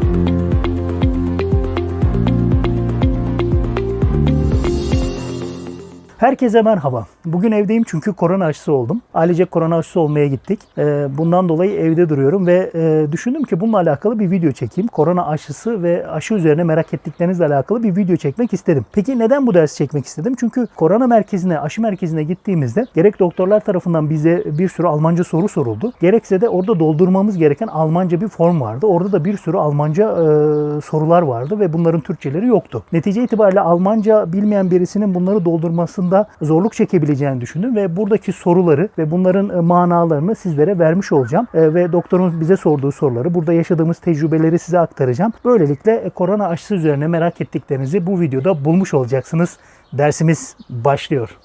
Thank you. Herkese merhaba. Bugün evdeyim çünkü korona aşısı oldum. Ailecek korona aşısı olmaya gittik. Ee, Bundan dolayı evde duruyorum ve e, düşündüm ki bununla alakalı bir video çekeyim. Korona aşısı ve aşı üzerine merak ettiklerinizle alakalı bir video çekmek istedim. Peki neden bu dersi çekmek istedim? Çünkü korona merkezine, aşı merkezine gittiğimizde gerek doktorlar tarafından bize bir sürü Almanca soru soruldu. Gerekse de orada doldurmamız gereken Almanca bir form vardı. Orada da bir sürü Almanca e, sorular vardı ve bunların Türkçeleri yoktu. Netice itibariyle Almanca bilmeyen birisinin bunları doldurmasında zorluk çekebileceğini düşündüm ve buradaki soruları ve bunların e, manalarını sizlere vermiş olacağım. E, Ve doktorun bize sorduğu soruları, burada yaşadığımız tecrübeleri size aktaracağım. Böylelikle e, korona aşısı üzerine merak ettiklerinizi bu videoda bulmuş olacaksınız. Dersimiz başlıyor.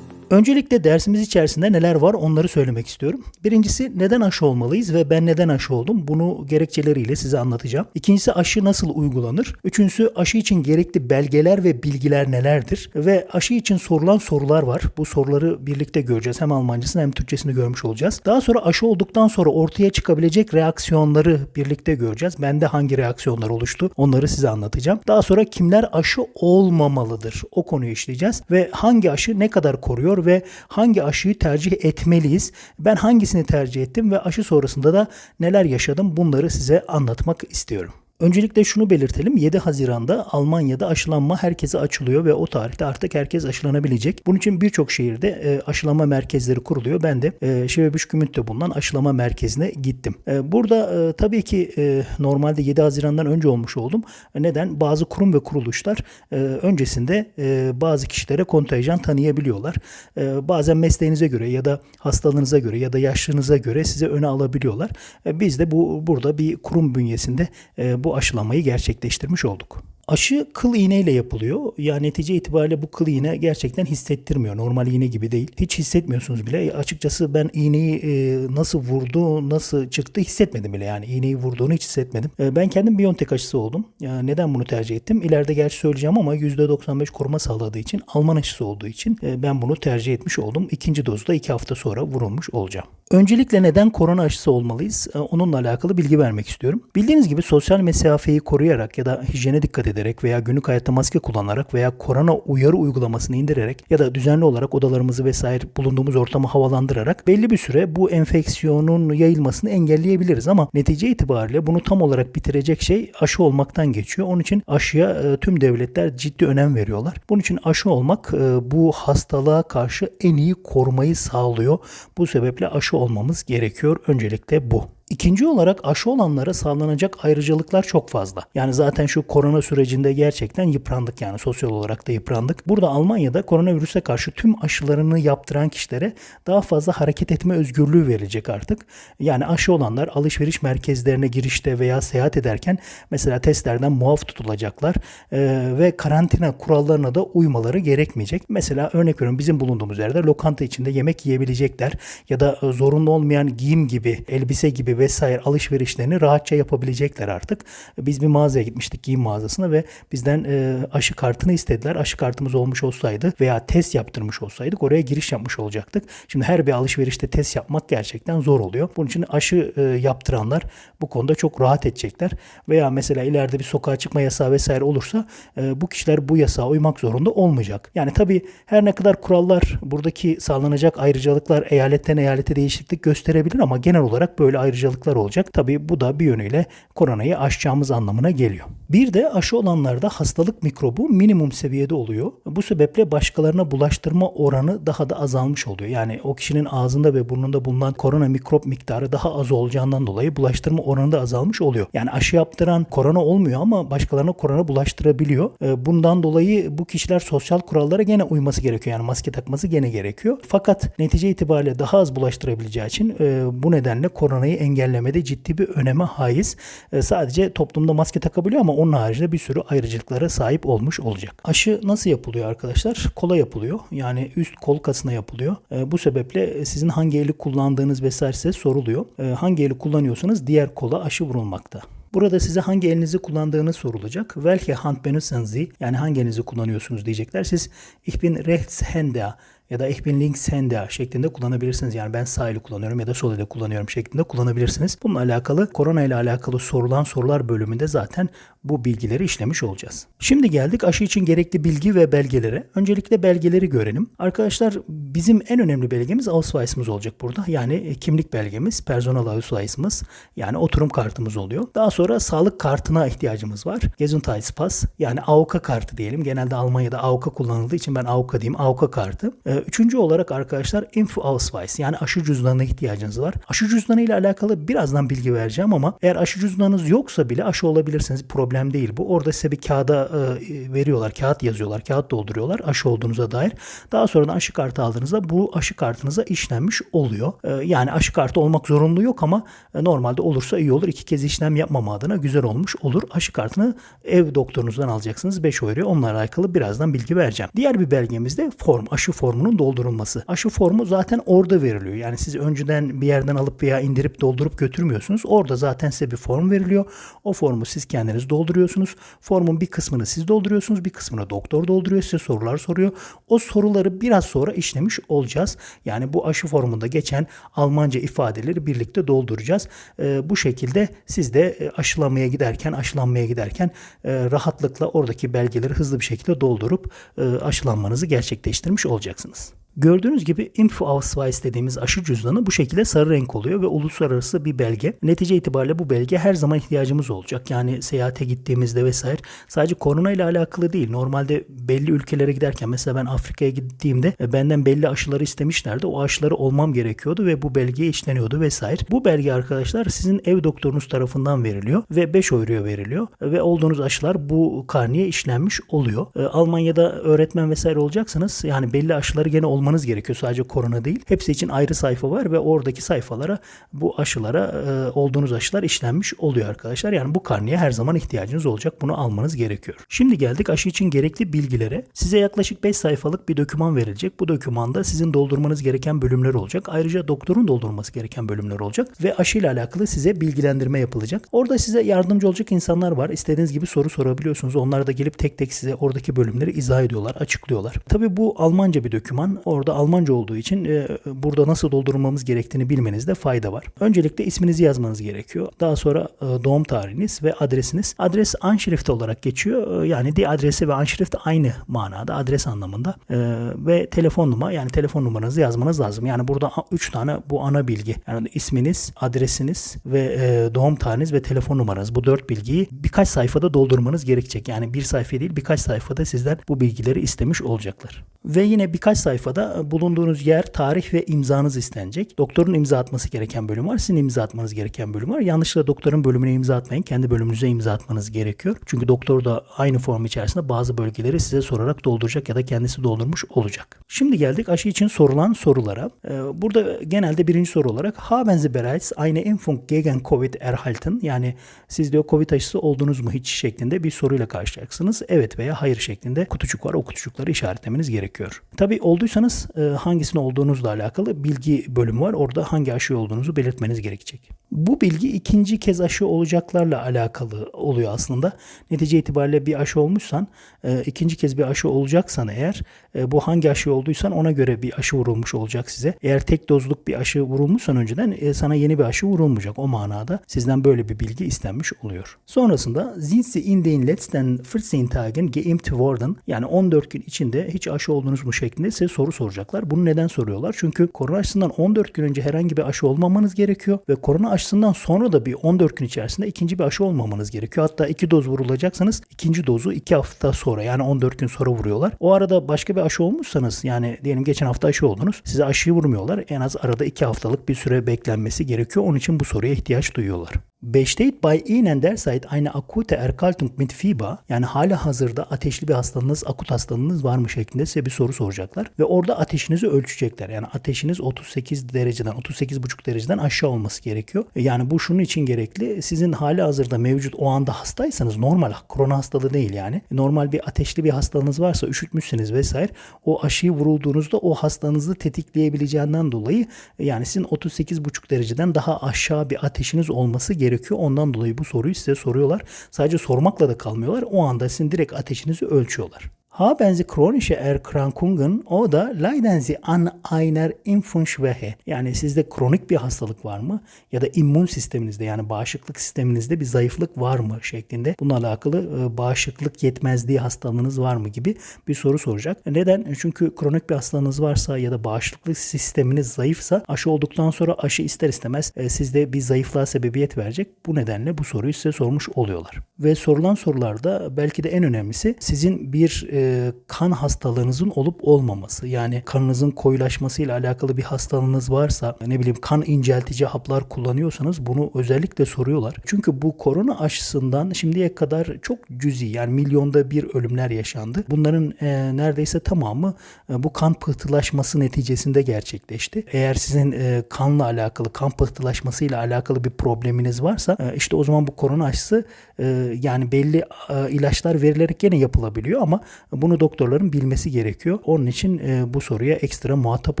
Öncelikle dersimiz içerisinde neler var onları söylemek istiyorum. Birincisi neden aşı olmalıyız ve ben neden aşı oldum bunu gerekçeleriyle size anlatacağım. İkincisi aşı nasıl uygulanır? Üçüncüsü aşı için gerekli belgeler ve bilgiler nelerdir? Ve aşı için sorulan sorular var. Bu soruları birlikte göreceğiz. Hem Almancasını hem Türkçesini görmüş olacağız. Daha sonra aşı olduktan sonra ortaya çıkabilecek reaksiyonları birlikte göreceğiz. Bende hangi reaksiyonlar oluştu onları size anlatacağım. Daha sonra kimler aşı olmamalıdır o konuyu işleyeceğiz. Ve hangi aşı ne kadar koruyor ve hangi aşıyı tercih etmeliyiz? Ben hangisini tercih ettim ve aşı sonrasında da neler yaşadım bunları size anlatmak istiyorum. Öncelikle şunu belirtelim. 7 Haziran'da Almanya'da aşılanma herkese açılıyor ve o tarihte artık herkes aşılanabilecek. Bunun için birçok şehirde e, aşılama merkezleri kuruluyor. Ben de e, Şebebüşkümüt'te bulunan aşılama merkezine gittim. E, burada e, tabii ki e, normalde 7 Haziran'dan önce olmuş oldum. E, Neden? Bazı kurum ve kuruluşlar e, öncesinde e, bazı kişilere kontenjan tanıyabiliyorlar. E, bazen mesleğinize göre ya da hastalığınıza göre ya da yaşlılığınıza göre size öne alabiliyorlar. E, biz de bu burada bir kurum bünyesinde e, bu aşılamayı gerçekleştirmiş olduk. Aşı kıl iğneyle yapılıyor. Yani netice itibariyle bu kıl iğne gerçekten hissettirmiyor. Normal iğne gibi değil. Hiç hissetmiyorsunuz bile. Açıkçası ben iğneyi e, nasıl vurdu, nasıl çıktı hissetmedim bile. Yani iğneyi vurduğunu hiç hissetmedim. E, ben kendim Biontech aşısı oldum. Neden bunu tercih ettim? İleride gerçi söyleyeceğim ama %95 koruma sağladığı için Alman aşısı olduğu için e, ben bunu tercih etmiş oldum. İkinci dozda iki hafta sonra vurulmuş olacağım. Öncelikle neden korona aşısı olmalıyız? E, Onunla alakalı bilgi vermek istiyorum. Bildiğiniz gibi sosyal mesafeyi koruyarak ya da hijyene dikkat ederek veya günlük hayatta maske kullanarak veya korona uyarı uygulamasını indirerek ya da düzenli olarak odalarımızı vesaire bulunduğumuz ortamı havalandırarak belli bir süre bu enfeksiyonun yayılmasını engelleyebiliriz ama netice itibariyle bunu tam olarak bitirecek şey aşı olmaktan geçiyor. Onun için aşıya e, tüm devletler ciddi önem veriyorlar. Bunun için aşı olmak e, bu hastalığa karşı en iyi korumayı sağlıyor. Bu sebeple aşı olmamız gerekiyor. Öncelikle bu. İkinci olarak aşı olanlara sağlanacak ayrıcalıklar çok fazla. Yani zaten şu korona sürecinde gerçekten yıprandık yani sosyal olarak da yıprandık. Burada Almanya'da koronavirüse karşı tüm aşılarını yaptıran kişilere daha fazla hareket etme özgürlüğü verilecek artık. Yani aşı olanlar alışveriş merkezlerine girişte veya seyahat ederken mesela testlerden muaf tutulacaklar Ee, ve karantina kurallarına da uymaları gerekmeyecek. Mesela örnek veriyorum bizim bulunduğumuz yerde lokanta içinde yemek yiyebilecekler ya da zorunlu olmayan giyim gibi, elbise gibi vesaire alışverişlerini rahatça yapabilecekler artık. Biz bir mağazaya gitmiştik giyim mağazasına ve bizden e, aşı kartını istediler. Aşı kartımız olmuş olsaydı veya test yaptırmış olsaydık oraya giriş yapmış olacaktık. Şimdi her bir alışverişte test yapmak gerçekten zor oluyor. Bunun için aşı e, yaptıranlar bu konuda çok rahat edecekler. Veya mesela ileride bir sokağa çıkma yasağı vesaire olursa e, bu kişiler bu yasağa uymak zorunda olmayacak. Yani tabii her ne kadar kurallar buradaki sağlanacak ayrıcalıklar eyaletten eyalete değişiklik gösterebilir ama genel olarak böyle ayrıcalıklar olacak. Tabii bu da bir yönüyle koronayı aşacağımız anlamına geliyor. Bir de aşı olanlarda hastalık mikrobu minimum seviyede oluyor. Bu sebeple başkalarına bulaştırma oranı daha da azalmış oluyor. Yani o kişinin ağzında ve burnunda bulunan korona mikrop miktarı daha az olacağından dolayı bulaştırma oranı da azalmış oluyor. Yani aşı yaptıran korona olmuyor ama başkalarına korona bulaştırabiliyor. Ee, Bundan dolayı bu kişiler sosyal kurallara gene uyması gerekiyor. Yani maske takması gene gerekiyor. Fakat netice itibariyle daha az bulaştırabileceği için e, bu nedenle koronayı engellemede ciddi bir öneme haiz. E, Sadece toplumda maske takabiliyor ama onun haricinde bir sürü ayrıcalıklara sahip olmuş olacak. Aşı nasıl yapılıyor arkadaşlar? Kola yapılıyor. Yani üst kol kasına yapılıyor. E, Bu sebeple sizin hangi eli kullandığınız vesaire size soruluyor. E, Hangi eli kullanıyorsanız diğer kola aşı vurulmakta. Burada size hangi elinizi kullandığınız sorulacak. Welche Hand benutzen Sie? Yani hangi elinizi kullanıyorsunuz diyecekler. Siz ich bin Rechtshänder ya da ich bin Linkshänder şeklinde kullanabilirsiniz. Yani ben sağ eli kullanıyorum ya da sol eli kullanıyorum şeklinde kullanabilirsiniz. Bununla alakalı korona ile alakalı sorulan sorular bölümünde zaten bu bilgileri işlemiş olacağız. Şimdi geldik aşı için gerekli bilgi ve belgelere. Öncelikle belgeleri görelim. Arkadaşlar bizim en önemli belgemiz Ausweis'ımız olacak burada. Yani kimlik belgemiz, personal Ausweis'ımız yani oturum kartımız oluyor. Daha sonra sağlık kartına ihtiyacımız var. Gesundheitspass yani AOKA kartı diyelim. Genelde Almanya'da AOKA kullanıldığı için ben AOKA diyeyim. AOKA kartı. Ee, üçüncü olarak arkadaşlar Info Ausweis yani aşı cüzdanına ihtiyacınız var. Aşı cüzdanı ile alakalı birazdan bilgi vereceğim ama eğer aşı cüzdanınız yoksa bile aşı olabilirsiniz. Problem değil bu. Orada size bir kağıda e, veriyorlar. Kağıt yazıyorlar. Kağıt dolduruyorlar aşı olduğunuza dair. Daha sonradan aşı kartı aldığınızda bu aşı kartınıza işlenmiş oluyor. E, yani aşı kartı olmak zorunlu yok ama e, normalde olursa iyi olur. İki kez işlem yapmama adına güzel olmuş olur. Aşı kartını ev doktorunuzdan alacaksınız. 5 euro. Onunla alakalı birazdan bilgi vereceğim. Diğer bir belgemiz de form. Aşı formunun doldurulması. Aşı formu zaten orada veriliyor. Yani siz önceden bir yerden alıp veya indirip doldurup götürmüyorsunuz. Orada zaten size bir form veriliyor. O formu siz kendiniz dolduruyorsunuz. Formun bir kısmını siz dolduruyorsunuz. Bir kısmını doktor dolduruyor. Size sorular soruyor. O soruları biraz sonra işlemiş olacağız. Yani bu aşı formunda geçen Almanca ifadeleri birlikte dolduracağız. Ee, bu şekilde siz de e, aşılamaya giderken, aşılanmaya giderken e, rahatlıkla oradaki belgeleri hızlı bir şekilde doldurup e, aşılanmanızı gerçekleştirmiş olacaksınız. Gördüğünüz gibi Impfausweis dediğimiz aşı cüzdanı bu şekilde sarı renk oluyor ve uluslararası bir belge. Netice itibariyle bu belge her zaman ihtiyacımız olacak. Yani seyahate gittiğimizde vesaire sadece korona ile alakalı değil. Normalde belli ülkelere giderken mesela ben Afrika'ya gittiğimde e, benden belli aşıları istemişlerdi. O aşıları olmam gerekiyordu ve bu belgeye işleniyordu vesaire. Bu belge arkadaşlar sizin ev doktorunuz tarafından veriliyor ve 5 euroya veriliyor ve olduğunuz aşılar bu karneye işlenmiş oluyor. E, Almanya'da öğretmen vesaire olacaksanız yani belli aşıları gene olmaz almanız gerekiyor. Sadece korona değil. Hepsi için ayrı sayfa var ve oradaki sayfalara bu aşılara e, olduğunuz aşılar işlenmiş oluyor arkadaşlar. Yani bu karneye her zaman ihtiyacınız olacak. Bunu almanız gerekiyor. Şimdi geldik aşı için gerekli bilgilere. Size yaklaşık 5 sayfalık bir doküman verilecek. Bu dokümanda sizin doldurmanız gereken bölümler olacak. Ayrıca doktorun doldurması gereken bölümler olacak ve aşı ile alakalı size bilgilendirme yapılacak. Orada size yardımcı olacak insanlar var. İstediğiniz gibi soru sorabiliyorsunuz. Onlar da gelip tek tek size oradaki bölümleri izah ediyorlar, açıklıyorlar. Tabii bu Almanca bir doküman. Orada Almanca olduğu için e, burada nasıl doldurmamız gerektiğini bilmenizde fayda var. Öncelikle isminizi yazmanız gerekiyor. Daha sonra e, doğum tarihiniz ve adresiniz. Adres Anschrift olarak geçiyor. E, yani di adresi ve Anschrift aynı manada adres anlamında. E, ve telefon numara yani telefon numaranızı yazmanız lazım. Yani burada 3 tane bu ana bilgi. Yani isminiz, adresiniz ve e, doğum tarihiniz ve telefon numaranız. Bu dört bilgiyi birkaç sayfada doldurmanız gerekecek. Yani bir sayfa değil birkaç sayfada sizden bu bilgileri istemiş olacaklar. Ve yine birkaç sayfada bulunduğunuz yer, tarih ve imzanız istenecek. Doktorun imza atması gereken bölüm var. Sizin imza atmanız gereken bölüm var. Yanlışlıkla doktorun bölümüne imza atmayın. Kendi bölümünüze imza atmanız gerekiyor. Çünkü doktor da aynı form içerisinde bazı bölgeleri size sorarak dolduracak ya da kendisi doldurmuş olacak. Şimdi geldik aşı için sorulan sorulara. Ee, burada genelde birinci soru olarak Haben Sie bereits eine Impfung gegen Covid erhalten? Yani siz diyor Covid aşısı oldunuz mu hiç şeklinde bir soruyla karşılayacaksınız. Evet veya hayır şeklinde kutucuk var. O kutucukları işaretlemeniz gerekiyor. Tabi olduysanız e, hangisini olduğunuzla alakalı bilgi bölümü var. Orada hangi aşı olduğunuzu belirtmeniz gerekecek. Bu bilgi ikinci kez aşı olacaklarla alakalı oluyor aslında. Netice itibariyle bir aşı olmuşsan, e, ikinci kez bir aşı olacaksan eğer e, bu hangi aşı olduysan ona göre bir aşı vurulmuş olacak size. Eğer tek dozluk bir aşı vurulmuşsan önceden e, sana yeni bir aşı vurulmayacak. O manada sizden böyle bir bilgi istenmiş oluyor. Sonrasında sind Sie in den letzten 14 Tagen geimpft worden? Yani 14 gün içinde hiç aşı oldunuz mu şeklinde size soru soracaklar. Bunu neden soruyorlar? Çünkü korona aşısından 14 gün önce herhangi bir aşı olmamanız gerekiyor ve korona aşısından sonra da bir 14 gün içerisinde ikinci bir aşı olmamanız gerekiyor. Hatta iki doz vurulacaksanız ikinci dozu 2 hafta sonra yani 14 gün sonra vuruyorlar. O arada başka bir aşı olmuşsanız yani diyelim geçen hafta aşı oldunuz. Size aşıyı vurmuyorlar. En az arada 2 haftalık bir süre beklenmesi gerekiyor. Onun için bu soruya ihtiyaç duyuyorlar. Besteht bei Ihnen derzeit eine akute Erkaltung mit Fieber yani hala hazırda ateşli bir hastalığınız, akut hastalığınız var mı şeklinde size bir soru soracaklar ve orada ateşinizi ölçecekler. Yani ateşiniz 38 dereceden, 38,5 dereceden aşağı olması gerekiyor. Yani bu şunun için gerekli. Sizin hala hazırda mevcut o anda hastaysanız normal korona hastalığı değil yani. Normal bir ateşli bir hastalığınız varsa üşütmüşseniz vesaire o aşıyı vurulduğunuzda o hastalığınızı tetikleyebileceğinden dolayı yani sizin 38,5 dereceden daha aşağı bir ateşiniz olması gerekiyor gerekiyor. Ondan dolayı bu soruyu size soruyorlar. Sadece sormakla da kalmıyorlar. O anda sizin direkt ateşinizi ölçüyorlar. Haben chronische Erkrankungen oder leiden Sie an einer Impfschwäche? Yani sizde kronik bir hastalık var mı? Ya da immün sisteminizde yani bağışıklık sisteminizde bir zayıflık var mı şeklinde. Bununla alakalı e, bağışıklık yetmezliği hastalığınız var mı gibi bir soru soracak. Neden? Çünkü kronik bir hastalığınız varsa ya da bağışıklık sisteminiz zayıfsa aşı olduktan sonra aşı ister istemez e, sizde bir zayıflığa sebebiyet verecek. Bu nedenle bu soruyu size sormuş oluyorlar. Ve sorulan sorularda belki de en önemlisi sizin bir e, kan hastalığınızın olup olmaması. Yani kanınızın koyulaşmasıyla alakalı bir hastalığınız varsa ne bileyim kan inceltici haplar kullanıyorsanız bunu özellikle soruyorlar. Çünkü bu korona aşısından şimdiye kadar çok cüzi yani milyonda bir ölümler yaşandı. Bunların e, neredeyse tamamı e, bu kan pıhtılaşması neticesinde gerçekleşti. Eğer sizin e, kanla alakalı, kan pıhtılaşmasıyla alakalı bir probleminiz varsa e, işte o zaman bu korona aşısı e, yani belli e, ilaçlar verilerek gene yapılabiliyor ama bunu doktorların bilmesi gerekiyor. Onun için e, bu soruya ekstra muhatap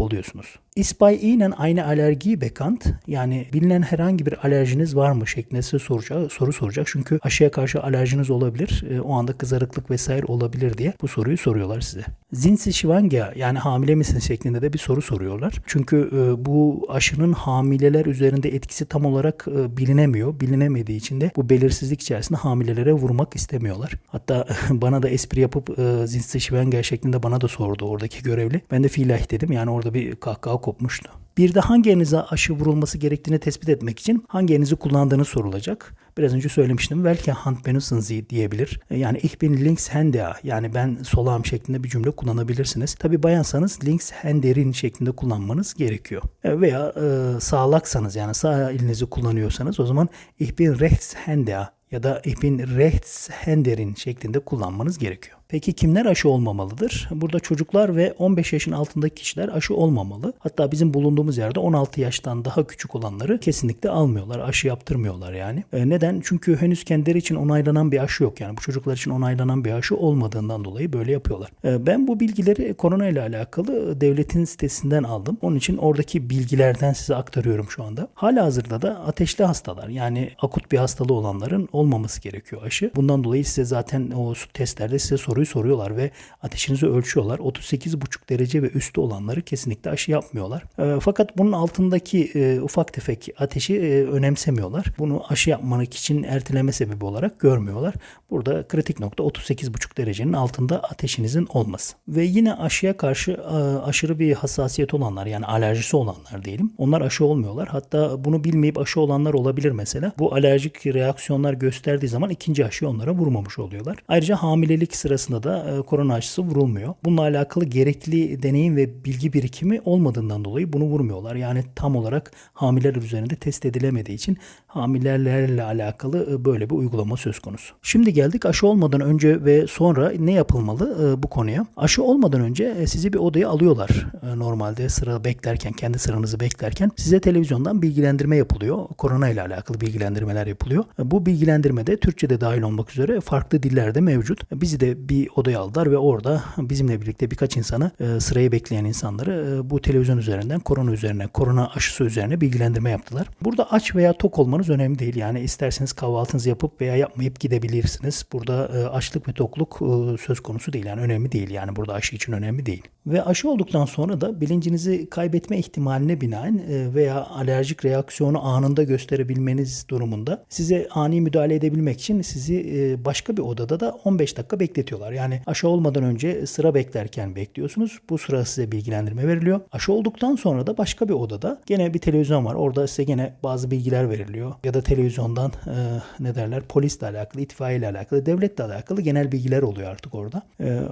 oluyorsunuz. Ist bei Ihnen eine Allergie bekannt? Yani bilinen herhangi bir alerjiniz var mı şeklinde size soracak, soru soracak. Çünkü aşıya karşı alerjiniz olabilir. E, o anda kızarıklık vesaire olabilir diye bu soruyu soruyorlar size. Sie schwanger? Yani hamile misiniz şeklinde de bir soru soruyorlar. Çünkü e, bu aşının hamileler üzerinde etkisi tam olarak bilinemiyor. Bilinemediği için de bu belirsizlik içerisinde hamilelere vurmak istemiyorlar. Hatta bana da espri yapıp Schwanger şeklinde bana da sordu oradaki görevli. Ben de filah dedim. Yani orada bir kahkaha kopmuştu. Bir de hangi elinize aşı vurulması gerektiğini tespit etmek için hangi elinizi kullandığını sorulacak. Biraz önce söylemiştim. Belki Hand benutzen Sie diyebilir. Yani ich bin Linkshänder yani ben solağım şeklinde bir cümle kullanabilirsiniz. Tabi bayansanız Linkshänderin şeklinde kullanmanız gerekiyor. Veya e, sağlaksanız yani sağ elinizi kullanıyorsanız o zaman ich bin Rechtshänder ya da ich bin Rechtshänderin şeklinde kullanmanız gerekiyor. Peki kimler aşı olmamalıdır? Burada çocuklar ve 15 yaşın altındaki kişiler aşı olmamalı. Hatta bizim bulunduğumuz yerde 16 yaştan daha küçük olanları kesinlikle almıyorlar. Aşı yaptırmıyorlar yani. E, neden? Çünkü henüz kendileri için onaylanan bir aşı yok. Yani bu çocuklar için onaylanan bir aşı olmadığından dolayı böyle yapıyorlar. E, ben bu bilgileri korona ile alakalı devletin sitesinden aldım. Onun için oradaki bilgilerden size aktarıyorum şu anda. Hala hazırda da ateşli hastalar yani akut bir hastalığı olanların olmaması gerekiyor aşı. Bundan dolayı size zaten o testlerde size soruyu soruyorlar ve ateşinizi ölçüyorlar. 38,5 derece ve üstü olanları kesinlikle aşı yapmıyorlar. E, fakat bunun altındaki e, ufak tefek ateşi e, önemsemiyorlar. Bunu aşı yapmak için erteleme sebebi olarak görmüyorlar. Burada kritik nokta 38,5 derecenin altında ateşinizin olması. Ve yine aşıya karşı e, aşırı bir hassasiyet olanlar yani alerjisi olanlar diyelim. Onlar aşı olmuyorlar. Hatta bunu bilmeyip aşı olanlar olabilir mesela. Bu alerjik reaksiyonlar gösterdiği zaman ikinci aşıyı onlara vurmamış oluyorlar. Ayrıca hamilelik sırasında da e, korona aşısı vurulmuyor. Bununla alakalı gerekli deneyim ve bilgi birikimi olmadığından dolayı bunu vurmuyorlar. Yani tam olarak hamileler üzerinde test edilemediği için hamilelerle alakalı e, böyle bir uygulama söz konusu. Şimdi geldik aşı olmadan önce ve sonra ne yapılmalı e, bu konuya. Aşı olmadan önce sizi bir odaya alıyorlar. Normalde sıra beklerken, kendi sıranızı beklerken size televizyondan bilgilendirme yapılıyor. Korona ile alakalı bilgilendirmeler yapılıyor. Bu bilgilendirmede Türkçe'de dahil olmak üzere farklı dillerde mevcut. Bizi de bir odaya aldılar ve orada bizimle birlikte birkaç insanı e, sırayı bekleyen insanları e, bu televizyon üzerinden korona üzerine, korona aşısı üzerine bilgilendirme yaptılar. Burada aç veya tok olmanız önemli değil. Yani isterseniz kahvaltınızı yapıp veya yapmayıp gidebilirsiniz. Burada e, açlık ve tokluk söz konusu değil. Yani önemli değil. Yani burada aşı için önemli değil. Ve aşı olduktan sonra da bilincinizi kaybetme ihtimaline binaen e, veya alerjik reaksiyonu anında gösterebilmeniz durumunda size ani müdahale edebilmek için sizi e, başka bir odada da 15 dakika bekletiyorlar. Yani aşı olmadan önce sıra beklerken bekliyorsunuz. Bu sıra size bilgilendirme veriliyor. Aşı olduktan sonra da başka bir odada gene bir televizyon var. Orada size gene bazı bilgiler veriliyor. Ya da televizyondan e, ne derler polisle alakalı, itfaiye alakalı, devletle alakalı genel bilgiler oluyor artık orada.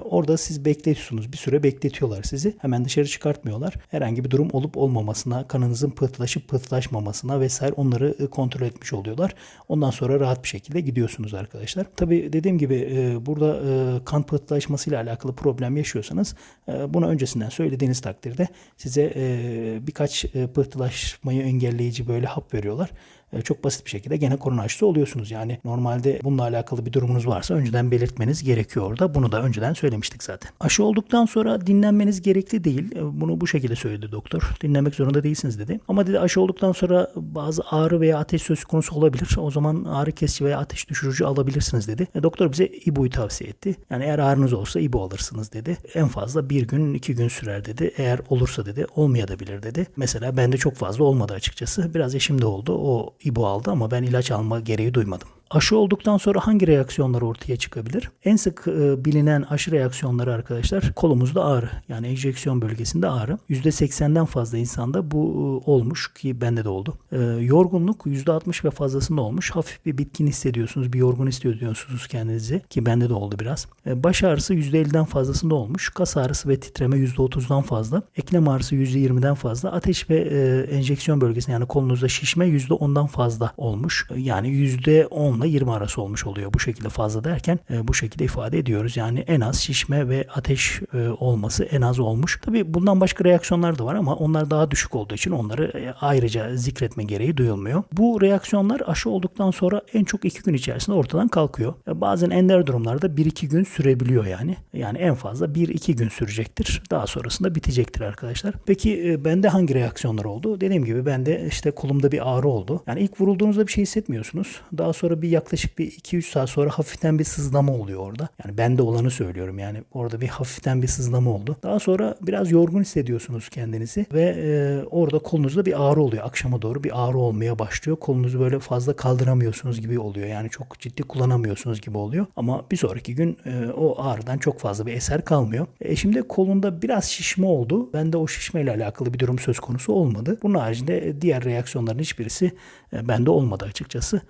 Orada siz bekliyorsunuz. Bir süre bekletiyorlar sizi. Hemen dışarı çıkartmıyorlar. Herhangi bir durum olup olmamasına, kanınızın pıhtılaşıp pıhtılaşmamasına vesaire onları e, kontrol etmiş oluyorlar. Ondan sonra rahat bir şekilde gidiyorsunuz arkadaşlar. Tabi dediğim gibi e, burada e, kan pıhtılaşmasıyla alakalı problem yaşıyorsanız bunu öncesinden söylediğiniz takdirde size birkaç pıhtılaşmayı engelleyici böyle hap veriyorlar. E, çok basit bir şekilde gene korona aşısı oluyorsunuz. Yani normalde bununla alakalı bir durumunuz varsa önceden belirtmeniz gerekiyor orada. Bunu da önceden söylemiştik zaten. Aşı olduktan sonra dinlenmeniz gerekli değil. E, Bunu bu şekilde söyledi doktor. Dinlenmek zorunda değilsiniz dedi. Ama dedi aşı olduktan sonra bazı ağrı veya ateş söz konusu olabilir. O zaman ağrı kesici veya ateş düşürücü alabilirsiniz dedi. E, doktor bize İBU'yu tavsiye etti. Yani eğer ağrınız olsa İBU alırsınız dedi. En fazla bir gün iki gün sürer dedi. Eğer olursa dedi olmayabilir dedi. Mesela bende çok fazla olmadı açıkçası. Biraz eşimde oldu. O İBU aldı ama ben ilaç alma gereği duymadım. Aşı olduktan sonra hangi reaksiyonlar ortaya çıkabilir? En sık e, bilinen aşı reaksiyonları arkadaşlar kolumuzda ağrı. Yani enjeksiyon bölgesinde ağrı. %80'den fazla insanda bu e, olmuş ki bende de oldu. E, yorgunluk %60 ve fazlasında olmuş. Hafif bir bitkin hissediyorsunuz, bir yorgun hissediyorsunuz kendinizi ki bende de oldu biraz. E, baş ağrısı %50'den fazlasında olmuş. Kas ağrısı ve titreme %30'dan fazla. Eklem ağrısı %20'den fazla. Ateş ve e, enjeksiyon bölgesinde yani kolunuzda şişme %10'dan fazla olmuş. E, Yani %10 ile 20 arası olmuş oluyor. Bu şekilde fazla derken e, bu şekilde ifade ediyoruz. Yani en az şişme ve ateş e, olması en az olmuş. Tabii bundan başka reaksiyonlar da var ama onlar daha düşük olduğu için onları e, ayrıca zikretme gereği duyulmuyor. Bu reaksiyonlar aşı olduktan sonra en çok 2 gün içerisinde ortadan kalkıyor. E, Bazen ender durumlarda 1-2 gün sürebiliyor yani. Yani en fazla 1-2 gün sürecektir. Daha sonrasında bitecektir arkadaşlar. Peki e, bende hangi reaksiyonlar oldu? Dediğim gibi bende işte kolumda bir ağrı oldu. Yani ilk vurulduğunuzda bir şey hissetmiyorsunuz. Daha sonra bir yaklaşık bir 2-3 saat sonra hafiften bir sızlama oluyor orada. Yani bende olanı söylüyorum yani orada bir hafiften bir sızlama oldu. Daha sonra biraz yorgun hissediyorsunuz kendinizi ve e, orada kolunuzda bir ağrı oluyor. Akşama doğru bir ağrı olmaya başlıyor. Kolunuzu böyle fazla kaldıramıyorsunuz gibi oluyor. Yani çok ciddi kullanamıyorsunuz gibi oluyor. Ama bir sonraki gün e, o ağrıdan çok fazla bir eser kalmıyor. E, şimdi kolunda biraz şişme oldu. Bende o şişmeyle alakalı bir durum söz konusu olmadı. Bunun haricinde e, diğer reaksiyonların hiçbirisi e, bende olmadı açıkçası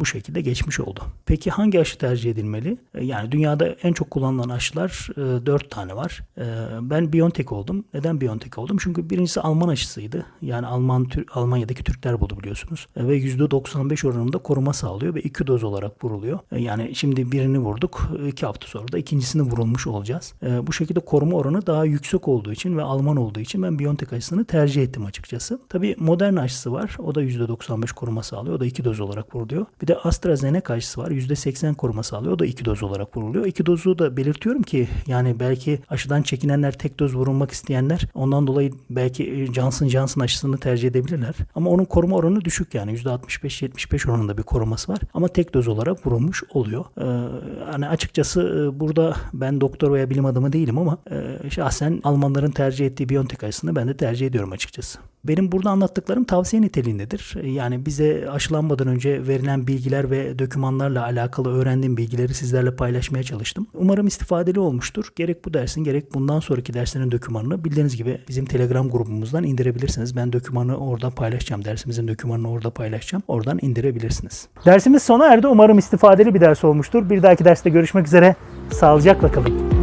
bu şekilde geçmiş oldu. Peki hangi aşı tercih edilmeli? E, Yani dünyada en çok kullanılan aşılar 4 tane var. E, Ben BioNTech oldum. Neden BioNTech oldum? Çünkü birincisi Alman aşısıydı. Yani Alman Almanya'daki Türkler buldu biliyorsunuz. E, Ve %95 oranında koruma sağlıyor ve iki doz olarak vuruluyor. E, Yani şimdi birini vurduk. iki hafta sonra da ikincisini vurulmuş olacağız. E, Bu şekilde koruma oranı daha yüksek olduğu için ve Alman olduğu için ben BioNTech aşısını tercih ettim açıkçası. Tabii modern aşısı var. O da %95 koruma sağlıyor. O da iki doz olarak vuruluyor. Bir de AstraZeneca aşısı var. %80 koruma sağlıyor. O da iki doz olarak vuruluyor. İki dozu da belirtiyorum ki yani belki aşıdan çekinenler tek doz vurulmak isteyenler ondan dolayı belki Johnson Johnson aşısını tercih edebilirler. Ama onun koruma oranı düşük yani %65-75 oranında bir koruması var. Ama tek doz olarak vurulmuş oluyor. Ee, hani açıkçası e, burada ben doktor veya bilim adamı değilim ama e, şahsen Almanların tercih ettiği BioNTech aşısını ben de tercih ediyorum açıkçası. Benim burada anlattıklarım tavsiye niteliğindedir. Yani bize aşılanmadan önce verilen bilgiler ve dokümanlarla alakalı öğrendiğim bilgileri sizlerle paylaşmaya çalıştım. Umarım istifadeli olmuştur. Gerek bu dersin gerek bundan sonraki derslerin dokümanını bildiğiniz gibi bizim Telegram grubumuzdan indirebilirsiniz. Ben dokümanı orada paylaşacağım. Dersimizin dokümanını orada paylaşacağım. Oradan indirebilirsiniz. Dersimiz sona erdi. Umarım istifadeli bir ders olmuştur. Bir dahaki derste görüşmek üzere. Sağlıcakla kalın.